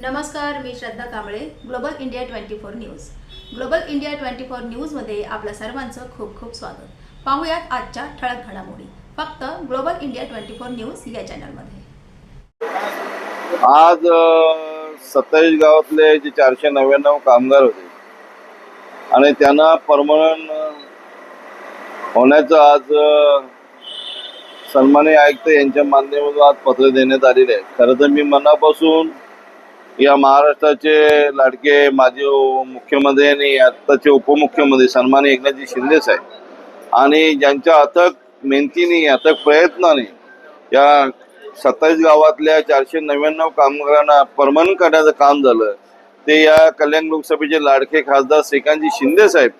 नमस्कार मी Shraddha Kamble global India twenty four news global India twenty four न्यूजमध्ये आपल्या सर्वांचं खूप खूप स्वागत. पाहूयात आजच्या ठळक घडामोडी. फक्त global India twenty four news या चॅनलमध्ये आज सत्तावीस गावातले जे चारशे नव्याण्णव कामगार होते आणि त्यांना परमनंट होण्याचं आज अ, आयुक्त यांच्या माध्यमातून आज पत्र देण्यात आलेले आहे. खरं तर मी मनापासून या महाराष्ट्राचे लाडके माजी मुख्यमंत्री आणि आत्ताचे उपमुख्यमंत्री सन्मान एकनाथजी शिंदे साहेब आणि ज्यांच्या अथक मेहनतीने अथक प्रयत्नाने या सत्तावीस गावातल्या चारशे नव्याण्णव कामगारांना परमनंट करण्याचं काम झालं ते या कल्याण लोकसभेचे लाडके खासदार श्रीकांतजी शिंदे साहेब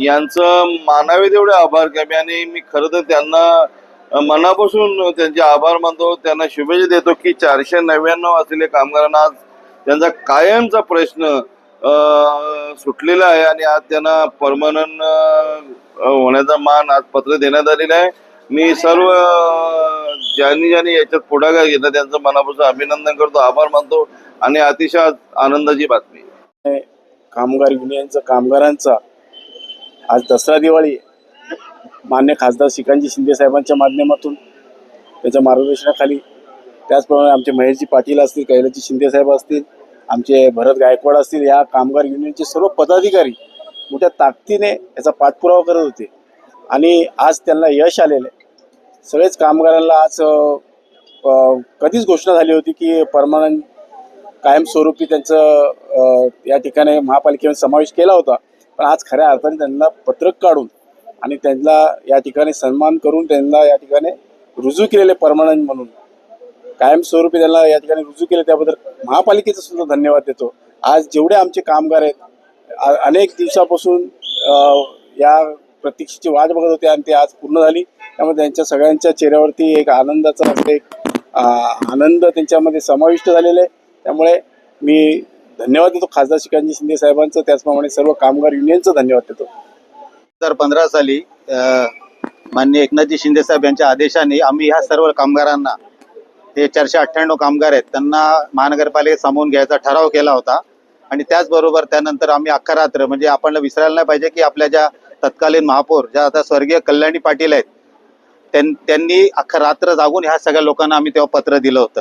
यांचं मानावे तेवढे आभार घ्यावे आणि मी खरं तर त्यांना मनापासून त्यांचे आभार मानतो त्यांना शुभेच्छा देतो की चारशे नव्याण्णव असलेल्या कामगारांना आज त्यांचा कायमचा प्रश्न सुटलेला आहे आणि आज त्यांना परमनंट होण्याचा मान आज पत्र देण्यात आलेला आहे. मी सर्व ज्यांनी ज्यांनी याच्यात पुढाकार घेतला त्यांचं मनापासून अभिनंदन करतो आभार मानतो आणि अतिशय आनंदाची बातमी कामगार युनियनचा कामगारांचा आज दसरा दिवाळी मान्य खासदार श्रीकांतजी शिंदे साहेबांच्या माध्यमातून त्याच्या मार्गदर्शनाखाली त्याचप्रमाणे आमचे महेशजी पाटील असतील कैलाजी शिंदे साहेब असतील आमचे भरत गायकवाड असतील या कामगार युनियनचे सर्व पदाधिकारी मोठ्या ताकदीने याचा पाठपुरावा करत होते. आणि आज त्यांना यश आलेलं आहे. सगळेच कामगारांना आज कधीच घोषणा झाली होती की परमानंद कायमस्वरूपी त्यांचं या ठिकाणी महापालिकेने समावेश केला होता. पण आज खऱ्या अर्थाने त्यांना पत्रक काढून आणि त्यांना या ठिकाणी सन्मान करून त्यांना या ठिकाणी रुजू केलेले परमानंद म्हणून कायमस्वरूपी त्यांना या ठिकाणी रुजू केलं. त्याबद्दल महापालिकेचा सुद्धा धन्यवाद देतो. आज जेवढे आमचे कामगार आहेत अनेक दिवसापासून या प्रतीक्षेची वाट बघत होते आणि ती आज पूर्ण झाली. त्यामुळे त्यांच्या सगळ्यांच्या चेहऱ्यावरती एक आनंदाचा असं एक आनंद त्यांच्यामध्ये समाविष्ट झालेला आहे. त्यामुळे मी धन्यवाद देतो खासदार शिकांजी शिंदे साहेबांचं. त्याचप्रमाणे सर्व कामगार युनियनचं धन्यवाद देतो. हजार पंधरा साली मान्य माननीय एकनाथजी शिंदे साहेब यांच्या आदेशाने आम्ही ह्या सर्व कामगारांना ते चारशे अठ्ठ्याण्णव कामगार आहेत त्यांना महानगरपालिकेत सामावून घ्यायचा ठराव केला होता. आणि त्याचबरोबर त्यानंतर आम्ही अख्खा रात्र म्हणजे आपण विसरायला नाही पाहिजे की आपल्या ज्या तत्कालीन महापौर ज्या आता स्वर्गीय कल्याणी पाटील आहेत त्यां- त्यांनी अख्खा रात्र जागून ह्या सगळ्या लोकांना आम्ही तेव्हा पत्र दिलं होतं.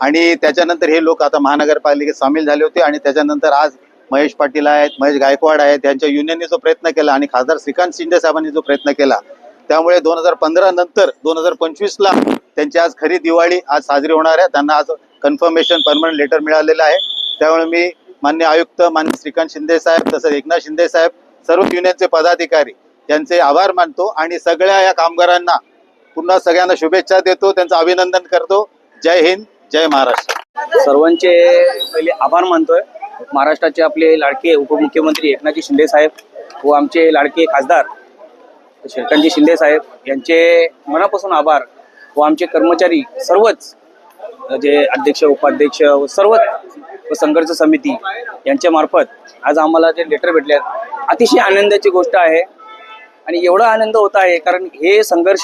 आणि त्याच्यानंतर हे लोक आता महानगरपालिकेत सामील झाले होते आणि त्याच्यानंतर आज महेश पाटील आहेत महेश गायकवाड आहेत त्यांच्या युनियनने जो प्रयत्न केला आणि खासदार श्रीकांत शिंदे साहेबांनी जो प्रयत्न केला त्यामुळे दोन हजार पंधरा नंतर दोन हजार पंचवीसला त्यांची आज खरी दिवाळी आज साजरी होणार आहे. त्यांना आज कन्फर्मेशन परमनंट लेटर मिळालेलं आहे. त्यामुळे मी मान्य आयुक्त मान्य श्रीकांत शिंदे साहेब तसंच एकनाथ शिंदे साहेब सर्व युनियनचे पदाधिकारी यांचे आभार मानतो आणि सगळ्या या कामगारांना पुन्हा सगळ्यांना शुभेच्छा देतो. त्यांचं अभिनंदन करतो. जय हिंद जय महाराष्ट्र. सर्वांचे पहिले आभार मानतोय. महाराष्ट्राचे आपले लाडके उपमुख्यमंत्री एकनाथजी शिंदे साहेब व आमचे लाडके खासदार श्रीकांतजी शिंदे साहेब यांचे मनापासून आभार व आमचे कर्मचारी सर्वच जे अध्यक्ष उपाध्यक्ष व सर्वच व संघर्ष समिती यांच्या मार्फत आज आम्हाला जे लेटर भेटले आहेत अतिशय आनंदाची गोष्ट आहे. आणि एवढा आनंद होत आहे कारण हे संघर्ष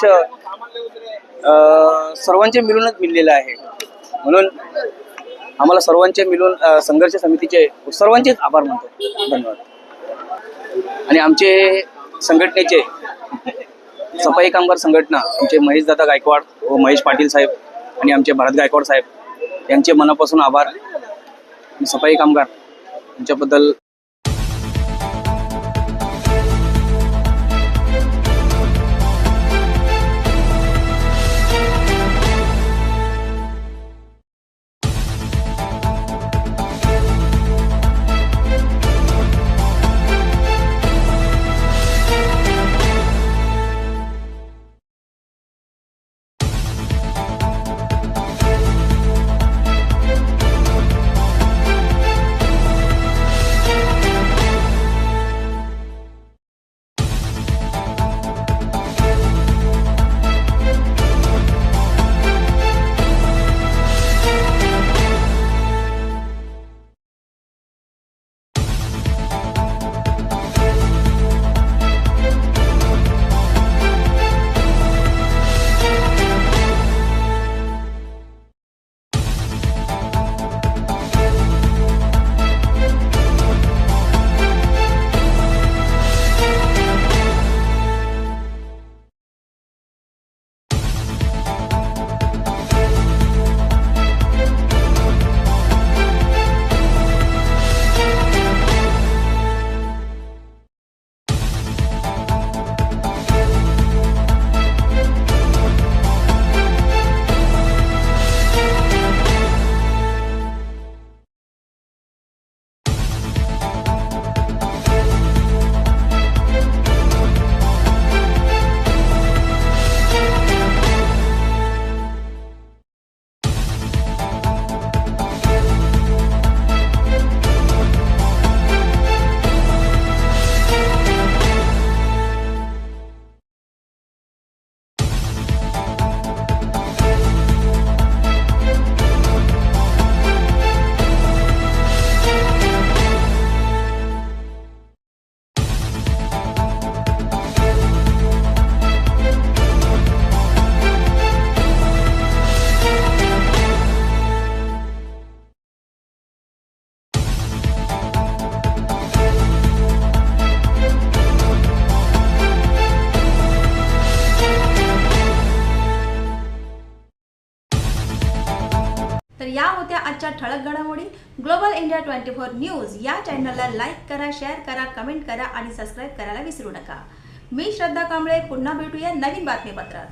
सर्वांचे मिळूनच मिळलेलं आहे. म्हणून आम्हाला सर्वांचे मिळून संघर्ष समितीचे सर्वांचेच आभार मानतो. धन्यवाद. आणि आमचे संघटनेचे सफाई कामगार संघटना आमचे महेश दादा गायकवाड व महेश पाटील साहेब आणि आमचे भरत गायकवाड साहेब यांचे मनापासून आभार. सफाई कामगार यांच्याबद्दल या होत्या आजच्या ठळक घडामोडी. Global India twenty four news या चॅनलला लाईक करा शेअर करा कमेंट करा आणि सबस्क्राईब करायला विसरू नका. मी श्रद्धा कांबळे पुन्हा भेटूया नवीन बातमीपत्रात.